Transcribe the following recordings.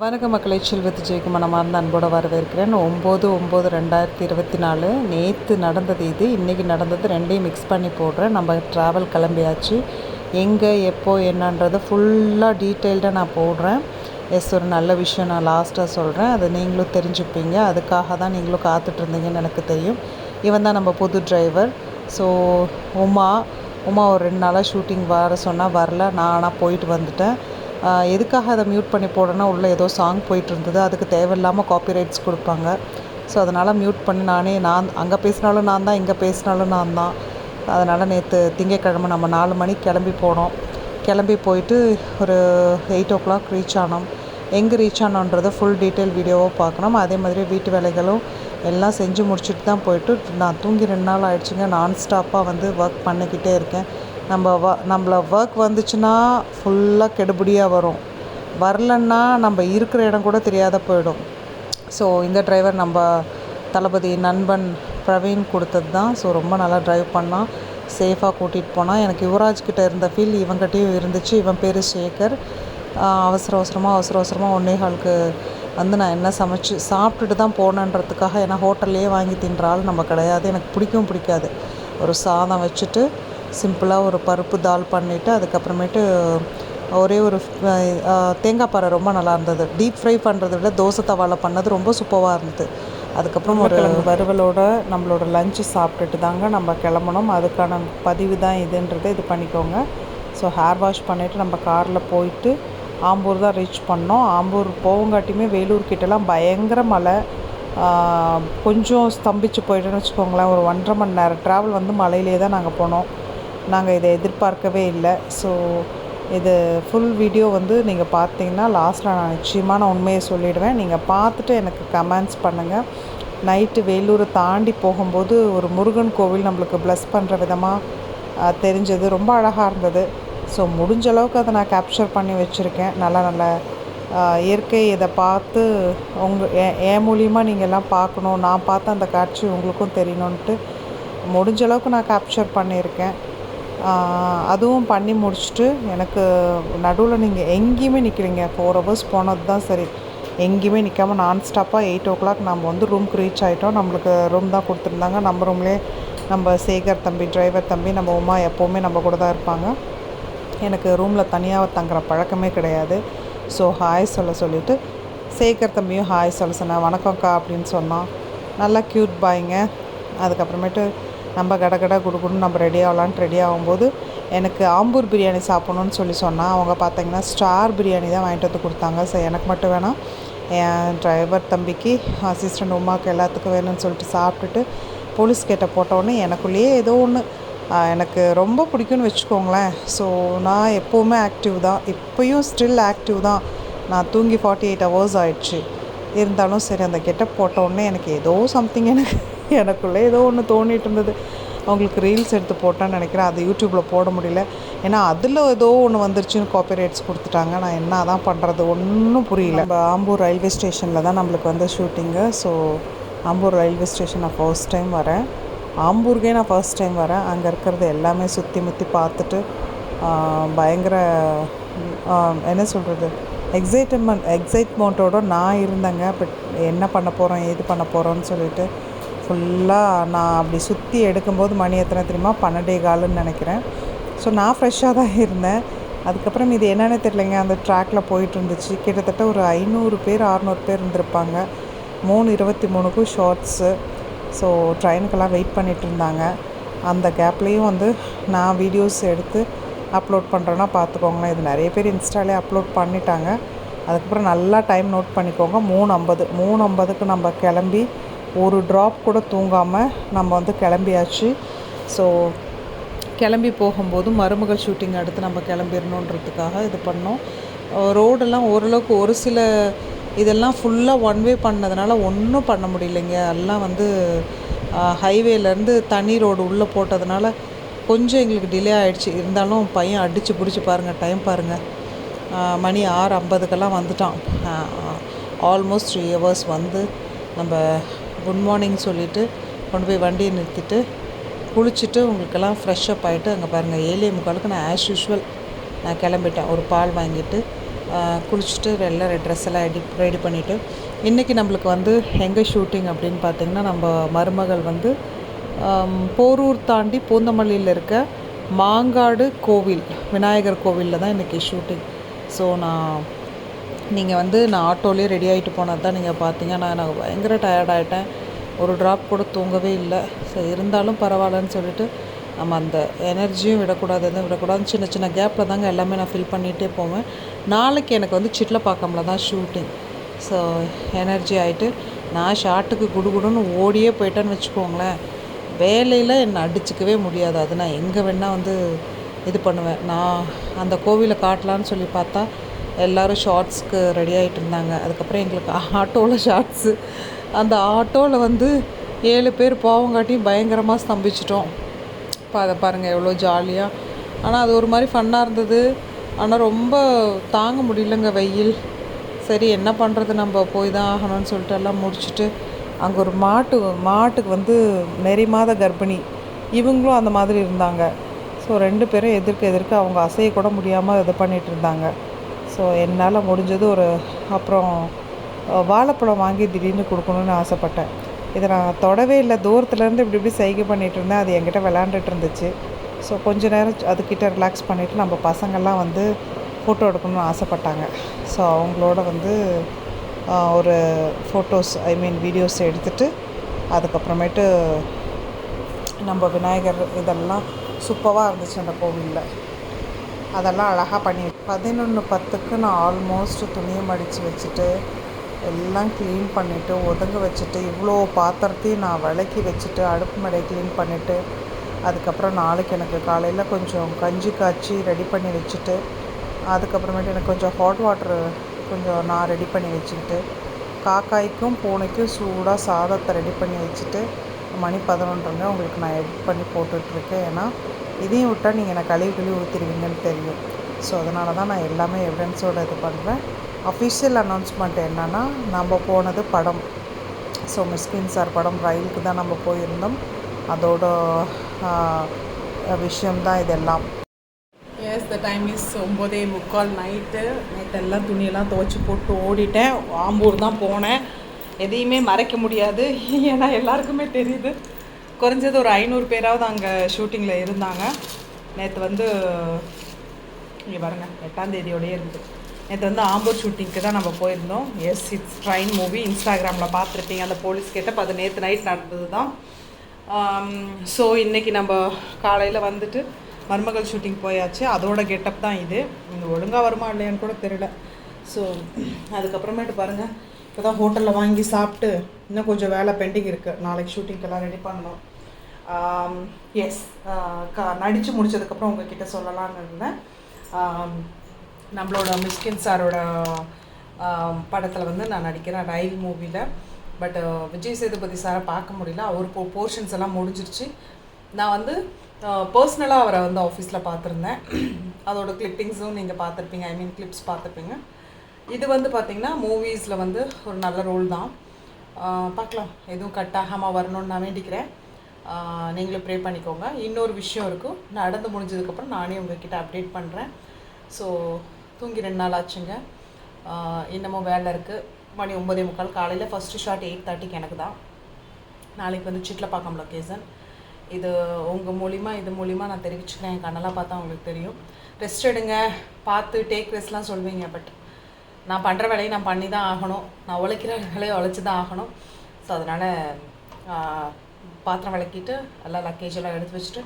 வணக்க மக்களை செல்வத்து ஜெயக்குமார். மனமார்ந்த அன்போடு வரவேற்கிறேன். ஒம்பது ஒம்பது ரெண்டாயிரத்தி இருபத்தி நாலு நேற்று நடந்தது இது இன்றைக்கி நடந்தது ரெண்டையும் மிக்ஸ் பண்ணி போடுறேன். நம்ம ட்ராவல் கிளம்பியாச்சு. எங்கே எப்போ என்னன்றது ஃபுல்லாக டீட்டெயில்டாக நான் போடுறேன். எஸ் ஒரு நல்ல விஷயம் நான் லாஸ்ட்டாக சொல்கிறேன் அதை நீங்களும் தெரிஞ்சுப்பீங்க. அதுக்காக தான் நீங்களும் காத்துட்ருந்தீங்கன்னு எனக்கு தெரியும். இவன் தான் நம்ம புது டிரைவர் ஸோ உமா உமா ஒரு ரெண்டு நாளாக ஷூட்டிங் வர சொன்னால் வரல. நான் ஆனால் போயிட்டு வந்துட்டேன். எதுக்காக அதை மியூட் பண்ணி போடணும்னா உள்ளே ஏதோ சாங் போயிட்டு இருந்தது அதுக்கு தேவையில்லாமல் காப்பிரைட்ஸ் கொடுப்பாங்க. ஸோ அதனால் மியூட் பண்ணி நானே நான் அங்கே பேசினாலும் நான் தான் இங்கே பேசினாலும் நான் தான். அதனால் நேற்று திங்கக்கிழமை நம்ம நாலு மணிக்கு கிளம்பி போனோம். கிளம்பி போயிட்டு ஒரு எயிட் ஓ கிளாக் ரீச் ஆனோம். எங்கே ரீச் ஆனோன்றதை ஃபுல் டீட்டெயில் வீடியோவாக பார்க்கணும். அதே மாதிரி வீட்டு வேலைகளும் எல்லாம் செஞ்சு முடிச்சுட்டு தான் போயிட்டு நான் தூங்கி ரெண்டு நாள் ஆயிடுச்சுங்க. நான் ஸ்டாப்பாக வந்து ஒர்க் பண்ணிக்கிட்டே இருக்கேன். நம்ம வ நம்மள ஒர்க் வந்துச்சுன்னா ஃபுல்லாக கெடுபடியாக வரும். வரலன்னா நம்ம இருக்கிற இடம் கூட தெரியாத போயிடும். ஸோ இந்த டிரைவர் நம்ம தளபதி நண்பன் பிரவீன் கொடுத்தது தான். ஸோ ரொம்ப நல்லா டிரைவ் பண்ணால் சேஃபாக கூட்டிகிட்டு போனால் எனக்கு யுவராஜ் கிட்டே இருந்த ஃபீல் இவங்ககிட்டையும் இருந்துச்சு. இவன் பேர் சேகர். அவசர அவசரமாக அவசர அவசரமாக ஒன்னே ஹாலுக்கு வந்து நான் என்ன சமைச்சு சாப்பிட்டுட்டு தான் போனேன்றதுக்காக ஏன்னா ஹோட்டல்லையே வாங்கி தின்ற ஆள் நம்ம கிடையாது. எனக்கு பிடிக்கவும் பிடிக்காது. ஒரு சாதம் வச்சுட்டு சிம்பிளாக ஒரு பருப்பு தால் பண்ணிவிட்டு அதுக்கப்புறமேட்டு ஒரே ஒரு தேங்காய் பாறை ரொம்ப நல்லா இருந்தது. டீப் ஃப்ரை பண்ணுறதை விட தோசை தவாவில் பண்ணது ரொம்ப சூப்பராக இருந்தது. அதுக்கப்புறம் ஒரு வறுவலோட நம்மளோட லஞ்சு சாப்பிட்டுட்டு தாங்க நம்ம கிளம்பணும். அதுக்கான பதிவு தான் இதுன்றதை இது பண்ணிக்கோங்க. ஸோ ஹேர் வாஷ் பண்ணிவிட்டு நம்ம காரில் போயிட்டு ஆம்பூர் தான் ரீச் பண்ணோம். ஆம்பூர் போவங்காட்டியுமே வேலூர் கிட்டலாம் பயங்கர மழை. கொஞ்சம் ஸ்தம்பிச்சு போயிட்டுன்னு வச்சுக்கோங்களேன். ஒரு ஒன்றரை மணி நேரம் ட்ராவல் வந்து மலையிலே தான் நாங்கள் போனோம். நாங்கள் இதை எதிர்பார்க்கவே இல்லை. ஸோ இது ஃபுல் வீடியோ வந்து நீங்கள் பார்த்தீங்கன்னா லாஸ்ட்டில் நான் நிச்சயமான உண்மையை சொல்லிவிடுவேன் நீங்கள் பார்த்துட்டு எனக்கு கமெண்ட்ஸ் பண்ணுங்கள் நைட்டு வேலூரை தாண்டி போகும்போது ஒரு முருகன் கோவில் நம்மளுக்கு ப்ளஸ் பண்ணுற விதமாக தெரிஞ்சது. ரொம்ப அழகாக இருந்தது. ஸோ முடிஞ்ச அளவுக்கு அதை நான் கேப்சர் பண்ணி வச்சுருக்கேன். நல்ல நல்ல இயற்கை இதை பார்த்து உங்கள் என் மூலியமாக நீங்கள் எல்லாம் பார்க்கணும். நான் பார்த்த அந்த காட்சி உங்களுக்கும் தெரியணுன்ட்டு முடிஞ்ச அளவுக்கு நான் கேப்சர் பண்ணியிருக்கேன். அதுவும் பண்ணி முடிச்சுட்டு எனக்கு நடுவில் நீங்கள் எங்கேயுமே நிற்கிறீங்க ஃபோர் ஹவர்ஸ் போனது தான் சரி. எங்கேயுமே நிற்காம நான் ஸ்டாப்பாக எயிட் ஓ கிளாக் நம்ம வந்து ரூம்க்கு ரீச் ஆகிட்டோம் நம்மளுக்கு ரூம் தான் கொடுத்துருந்தாங்க. நம்ம ரூம்லேயே நம்ம சேகர் தம்பி டிரைவர் தம்பி நம்ம உமா எப்போவுமே நம்ம கூட தான் இருப்பாங்க. எனக்கு ரூமில் தனியாக தங்குற பழக்கமே கிடையாது. ஸோ ஹாய் சொல்ல சொல்லிவிட்டு சேகர் தம்பியும் ஹாய் சொல்ல சொன்னேன் வணக்கம்க்கா அப்படின்னு சொன்னான். நல்லா க்யூட் பாய்ங்க அதுக்கப்புறமேட்டு நம்ம கடை கடை கொடுக்கணும் நம்ம ரெடி ஆகலான்ட்டு ரெடி ஆகும்போது எனக்கு ஆம்பூர் பிரியாணி சாப்பிட்ணுன்னு சொல்லி சொன்னால் அவங்க பார்த்தீங்கன்னா ஸ்டார் பிரியாணி தான் வாங்கிட்டு வந்து கொடுத்தாங்க. ஸோ எனக்கு மட்டும் வேணாம். என் டிரைவர் தம்பிக்கு அசிஸ்டண்ட் உமாவுக்கு எல்லாத்துக்கும் வேணும்னு சொல்லிட்டு சாப்பிட்டுட்டு போலீஸ் கேட்ட போட்டோடனே எனக்குள்ளேயே ஏதோ ஒன்று எனக்கு ரொம்ப பிடிக்கும்னு வச்சுக்கோங்களேன். ஸோ நான் எப்போவுமே ஆக்டிவ் தான். இப்போயும் ஸ்டில் ஆக்டிவ் தான். நான் தூங்கி ஃபார்ட்டி எயிட் ஹவர்ஸ் ஆயிடுச்சு. இருந்தாலும் சரி அந்த கெட்டப் போட்டோடனே எனக்கு ஏதோ சம்திங் எனக்கு எனக்குள்ளே ஏதோ ஒன்று தோணிட்டு இருந்தது. அவங்களுக்கு ரீல்ஸ் எடுத்து போட்டேன்னு நினைக்கிறேன். அது யூடியூப்பில் போட முடியல. ஏன்னா அதில் ஏதோ ஒன்று வந்துருச்சுன்னு காப்பிரைட்ஸ் கொடுத்துட்டாங்க. நான் என்ன தான் பண்ணுறது ஒன்றும் புரியல. நம்ம ஆம்பூர் ரயில்வே ஸ்டேஷனில் தான் நம்மளுக்கு வந்து shooting so Ambur railway station நான் ஃபர்ஸ்ட் டைம் வரேன். ஆம்பூருக்கே நான் ஃபர்ஸ்ட் டைம் வரேன். அங்கே இருக்கிறது எல்லாமே சுற்றி முற்றி பார்த்துட்டு பயங்கர என்ன சொல்கிறது எக்ஸைட்மெண்ட் எக்ஸைட்மெண்ட்டோடு நான் இருந்தேங்க. பட் என்ன பண்ண போகிறோம் ஏது பண்ண போகிறோன்னு சொல்லிட்டு ஃபுல்லாக நான் அப்படி சுற்றி எடுக்கும்போது மணி எத்தனை தெரியுமா? பன்னெண்டே காலுன்னு நினைக்கிறேன். ஸோ நான் ஃப்ரெஷ்ஷாக தான் இருந்தேன். அதுக்கப்புறம் இது என்னென்னு தெரியலங்க. அந்த ட்ராக்ல போயிட்டு இருந்துச்சு. கிட்டத்தட்ட ஒரு ஐநூறு பேர் அறநூறு பேர் இருந்திருப்பாங்க. மூணு இருபத்தி மூணுக்கும் ஷார்ட்ஸு ஸோ ட்ரெயினுக்கெல்லாம் வெயிட் பண்ணிட்டு இருந்தாங்க. அந்த கேப்லேயும் வந்து நான் வீடியோஸ் எடுத்து அப்லோட் பண்ணுறேன்னா பார்த்துக்கோங்களேன் இது நிறைய பேர் இன்ஸ்டாலே அப்லோட் பண்ணிட்டாங்க. அதுக்கப்புறம் நல்லா டைம் நோட் பண்ணிக்கோங்க. மூணு ஐம்பது. மூணு ஐம்பதுக்கு நம்ம கிளம்பி ஒரு ட்ராப் கூட தூங்காமல் நம்ம வந்து கிளம்பியாச்சு. ஸோ கிளம்பி போகும்போது மருமகள் ஷூட்டிங் அடுத்து நம்ம கிளம்பிடணுன்றதுக்காக இது பண்ணோம். ரோடெல்லாம் ஓரளவுக்கு ஒரு சில இதெல்லாம் ஃபுல்லாக ஒன் வே பண்ணதுனால ஒன்றும் பண்ண முடியலைங்க. எல்லாம் வந்து ஹைவேலேருந்து தனி ரோடு உள்ளே போட்டதுனால கொஞ்சம் எங்களுக்கு டிலே ஆகிடுச்சு இருந்தாலும் பையன் அடித்து பிடிச்சி பாருங்கள் டைம் பாருங்கள் மணி ஆறு ஐம்பதுக்கெல்லாம் வந்துட்டான். ஆல்மோஸ்ட் த்ரீ ஹவர்ஸ் வந்து நம்ம குட் மார்னிங் சொல்லிவிட்டு கொண்டு போய் வண்டியை நிறுத்திட்டு குளிச்சுட்டு உங்களுக்கெல்லாம் ஃப்ரெஷ்அப் ஆகிட்டு அங்கே பாருங்கள் ஏழே முக்காலுக்கு நான் ஆஸ் யூஷுவல் நான் கிளம்பிட்டேன். ஒரு பால் வாங்கிட்டு குளிச்சுட்டு வெள்ளை ட்ரெஸ் எல்லாம் ரெடி ரெடி பண்ணிவிட்டு இன்றைக்கி நம்மளுக்கு வந்து எங்கே ஷூட்டிங் அப்படின்னு பார்த்திங்கன்னா நம்ம மருமகள் வந்து போரூர் தாண்டி பூந்தமல்லியில் இருக்க மாங்காடு கோவில் விநாயகர் கோவிலில் தான் இன்றைக்கி ஷூட்டிங் ஸோ நான் நீங்கள் வந்து நான் ஆட்டோலேயே ரெடி ஆகிட்டு போனது தான் நீங்கள் பார்த்தீங்க. நான் நான் பயங்கர டயர்ட் ஆகிட்டேன் ஒரு ட்ராப் கூட தூங்கவே இல்லை. ஸோ இருந்தாலும் பரவாயில்லன்னு சொல்லிட்டு நம்ம அந்த எனர்ஜியும் விடக்கூடாது எதுவும் விடக்கூடாது. சின்ன சின்ன கேப்பில் தாங்க எல்லாமே நான் ஃபில் பண்ணிகிட்டே போவேன். நாளைக்கு எனக்கு வந்து சிட்லப்பாக்கமில் தான் ஷூட்டிங் ஸோ எனர்ஜி ஆகிட்டு நான் ஷார்ட்டுக்கு குடுகுடுன்னு ஓடியே போயிட்டேன்னு வச்சுக்கோங்களேன். வேலையில் என்னை அடிச்சுக்கவே முடியாது. அது நான் எங்கே வேணால் வந்து இது பண்ணுவேன். நான் அந்த கோவிலை காட்டலான்னு சொல்லி பார்த்தா எல்லோரும் ஷார்ட்ஸ்க்கு ரெடி ஆகிட்டு இருந்தாங்க அதுக்கப்புறம் எங்களுக்கு ஆட்டோவில் ஷார்ட்ஸு. அந்த ஆட்டோவில் வந்து ஏழு பேர் போவங்காட்டியும் பயங்கரமாக ஸ்தம்பிச்சிட்டோம். இப்போ அதை பாருங்கள் எவ்வளோ ஜாலியாக ஆனால் அது ஒரு மாதிரி ஃபன்னாக இருந்தது. ஆனால் ரொம்ப தாங்க முடியலங்க வெயில். சரி என்ன பண்ணுறது நம்ம போய் தான் ஆகணும்னு சொல்லிட்டு எல்லாம் முடிச்சுட்டு அங்கே ஒரு மாட்டு மாட்டுக்கு வந்து நெறி மாத கர்ப்பிணி. இவங்களும் அந்த மாதிரி இருந்தாங்க. ஸோ ரெண்டு பேரும் எதிர்க்க எதிர்க்க அவங்க அசைய கூட முடியாமல் இது பண்ணிகிட்டு இருந்தாங்க. ஸோ என்னால் முடிஞ்சது ஒரு அப்புறம் வாழைப்பழம் வாங்கி திடீர்னு கொடுக்கணுன்னு ஆசைப்பட்டேன். இதை நான் தொடவே இல்லை. தூரத்துலேருந்து இப்படி இப்படி சைகை பண்ணிகிட்டு இருந்தேன். அது என்கிட்ட விளாண்டுட்டு இருந்துச்சு. ஸோ கொஞ்ச நேரம் அதுக்கிட்ட ரிலாக்ஸ் பண்ணிவிட்டு நம்ம பசங்கள்லாம் வந்து ஃபோட்டோ எடுக்கணும்னு ஆசைப்பட்டாங்க. ஸோ அவங்களோட வந்து ஒரு ஃபோட்டோஸ் ஐ மீன் வீடியோஸ் எடுத்துட்டு அதுக்கப்புறமேட்டு நம்ம விநாயகர் இதெல்லாம் சூப்பராக இருந்துச்சு அந்த கோவிலில். அதெல்லாம் அழகாக பண்ணி பதினொன்று பத்துக்கு நான் ஆல்மோஸ்ட் துணியை மடித்து வச்சுட்டு எல்லாம் க்ளீன் பண்ணிவிட்டு ஒதுங்க வச்சுட்டு இவ்வளோ பாத்திரத்தையும் நான் விளக்கி வச்சுட்டு அடுப்பு மடை க்ளீன் பண்ணிவிட்டு அதுக்கப்புறம் நாளைக்கு எனக்கு காலையில் கொஞ்சம் கஞ்சி காய்ச்சி ரெடி பண்ணி வச்சுட்டு அதுக்கப்புறமேட்டு எனக்கு கொஞ்சம் ஹாட் வாட்டர் கொஞ்சம் நான் ரெடி பண்ணி வச்சுக்கிட்டு காக்காய்க்கும் பூனைக்கும் சூடாக சாதத்தை ரெடி பண்ணி வச்சுட்டு மணி பதினொன்றுங்க உங்களுக்கு நான் எடிட் பண்ணி போட்டுட்ருக்கேன் ஏன்னா இதையும் விட்டால் நீங்கள் நான் கழுவி கழுவி ஊற்றிடுவீங்கன்னு தெரியும். ஸோ அதனால தான் நான் எல்லாமே எவிடன்ஸோடு இது பண்ணுறேன் அஃபிஷியல் அனௌன்ஸ்மெண்ட் என்னென்னா நம்ம போனது படம். ஸோ மிஸ்கின் சார் படம் ரயிலுக்கு தான் நம்ம போயிருந்தோம். அதோட விஷயம்தான் இதெல்லாம். எஸ் த டைம் இஸ் ஒம்போதே முக்கால் நைட்டு நைட்டு எல்லாம் துணியெல்லாம் துவைச்சி போட்டு ஓடிட்டேன். ஆம்பூர் தான் போனேன். எதையுமே மறைக்க முடியாது. ஏன்னா எல்லாருக்குமே தெரியுது. குறைஞ்சது ஒரு ஐநூறு பேராவது அங்கே ஷூட்டிங்கில் இருந்தாங்க. நேற்று வந்து இங்கே பாருங்க எட்டாம் தேதியோடயே இருக்குது. நேற்று வந்து ஆம்பூர் ஷூட்டிங்க்கு தான் நம்ம போயிருந்தோம். எஸ் இட்ஸ் ட்ரைன் மூவி இன்ஸ்டாகிராமில் பார்த்துருப்பீங்க. அந்த போலீஸ் கேட்டப்போ அது நேற்று நைட் நடந்தது தான் ஸோ um, இன்றைக்கி நம்ம காலையில் வந்துட்டு மருமகள் ஷூட்டிங் போயாச்சு. அதோட கெட்டப் தான் இது. இந்த ஒழுங்காக வருமா இல்லையான்னு கூட தெரியல. ஸோ அதுக்கப்புறமேட்டு பாருங்கள் இப்போ தான் ஹோட்டலில் வாங்கி சாப்பிட்டு இன்னும் கொஞ்சம் வேலை பெண்டிங் இருக்குது நாளைக்கு ஷூட்டிங்கெல்லாம் ரெடி பண்ணணும். எஸ் க நடித்து முடிச்சதுக்கப்புறம் உங்ககிட்ட சொல்லலாம்னு இருந்தேன். நம்மளோட மிஸ்கின் சாரோட படத்தில் வந்து நான் நடிக்கிறேன் ரயில் மூவியில் பட் விஜய் சேதுபதி சாரை பார்க்க முடியல. அவர் போ போர்ஷன்ஸ் எல்லாம் முடிஞ்சிருச்சு. நான் வந்து பர்சனலாக அவரை வந்து ஆஃபீஸில் பார்த்துருந்தேன். அதோட கிளிப்பிங்ஸும் நீங்கள் பார்த்துருப்பீங்க. ஐ மீன் கிளிப்ஸ் பார்த்துருப்பீங்க. இது வந்து பார்த்திங்கன்னா மூவிஸில் வந்து ஒரு நல்ல ரோல் தான். பார்க்கலாம் எதுவும் கட் ஆகாமல் வரணும்னு நான் வேண்டிக்கிறேன். நீங்களும் ப்ரே பண்ணிக்கோங்க. இன்னொரு விஷயம் இருக்கும் நடந்து முடிஞ்சதுக்கப்புறம் நானே உங்ககிட்ட அப்டேட் பண்ணுறேன் ஸோ தூங்கி ரெண்டு நாள் ஆச்சுங்க. இன்னமும் வேலை இருக்குது மணி ஒம்பதே முக்கால். காலையில் ஃபஸ்ட்டு ஷாட் எயிட் தேர்ட்டிக்கு எனக்கு தான். நாளைக்கு வந்து சிட்லப்பாக்கம் லொக்கேஷன் இது உங்கள் மூலிமா இது மூலிமா நான் தெரிவிச்சுக்கிறேன். என் கண்ணெல்லாம் பார்த்தா உங்களுக்கு தெரியும். ரெஸ்ட் எடுங்க. பார்த்து டேக் ரெஸ்ட்லாம் சொல்வீங்க பட் நான் பண்ணுற வேலையை நான் பண்ணி தான் ஆகணும். நான் உழைக்கிற வேலையை உழைச்சி தான் ஆகணும். ஸோ அதனால் பாத்திரம் விளக்கிட்டு எல்லாம் லக்கேஜ் எல்லாம் எடுத்து வச்சுட்டு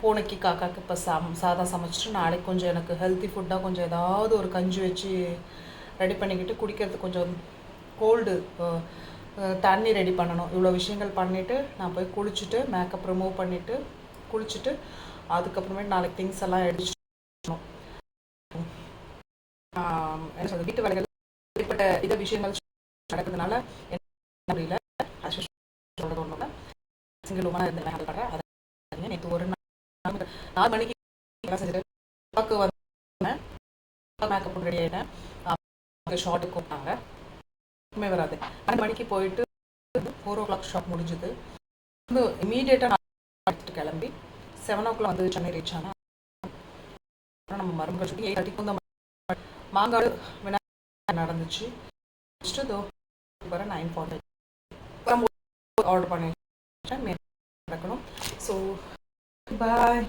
பூனைக்கு காக்காக்கு இப்போ சம் சாதம் சமைச்சிட்டு நாளைக்கு கொஞ்சம் எனக்கு ஹெல்த்தி ஃபுட்டாக கொஞ்சம் ஏதாவது ஒரு கஞ்சி வச்சு ரெடி பண்ணிக்கிட்டு குடிக்கிறதுக்கு கொஞ்சம் கோல்டு தண்ணி ரெடி பண்ணணும். இவ்வளோ விஷயங்கள் பண்ணிவிட்டு நான் போய் குளிச்சுட்டு மேக்கப் ரிமூவ் பண்ணிவிட்டு குளிச்சுட்டு அதுக்கப்புறமேட்டு நாளைக்கு திங்ஸ் எல்லாம் எடுத்து என்ன சொல்றது வீட்டு வேலைகள் ஏற்பட்ட இத விஷயங்கள் நடக்கிறதுனால என்ன முடியல. as சொல்றது ஒன்று சிங்கிள் உமனாக இருந்து ஹேண்டில் பண்ணுறேன் அதை நேற்று ஒரு நாள் நாலு மணிக்கு வேலை செஞ்சுட்டு பக்கு வந்தேன். மேக்கப் ரெடி ஆகிட்டேன் ஷார்ட்டு கூப்பிட்டாங்க. எதுவுமே வராது. பன்னெண்டு மணிக்கு போயிட்டு ஃபோர் ஓ கிளாக் ஷாப் முடிஞ்சுது. வந்து இமீடியட்டாக நான் எடுத்துட்டு கிளம்பி செவன் ஓ கிளாக் வந்து சென்னை ரீச் ஆனால் நம்ம மருமகள் ஷூட்டிங் எயிட் தேர்ட்டிக்கு வந்து மாங்காடு விநாயகர் நடந்துச்சு. முடிச்சுட்டு தோ வர நைன் ஃபார்ட்டி ஆர்டர் பண்ணி நடக்கணும். So bye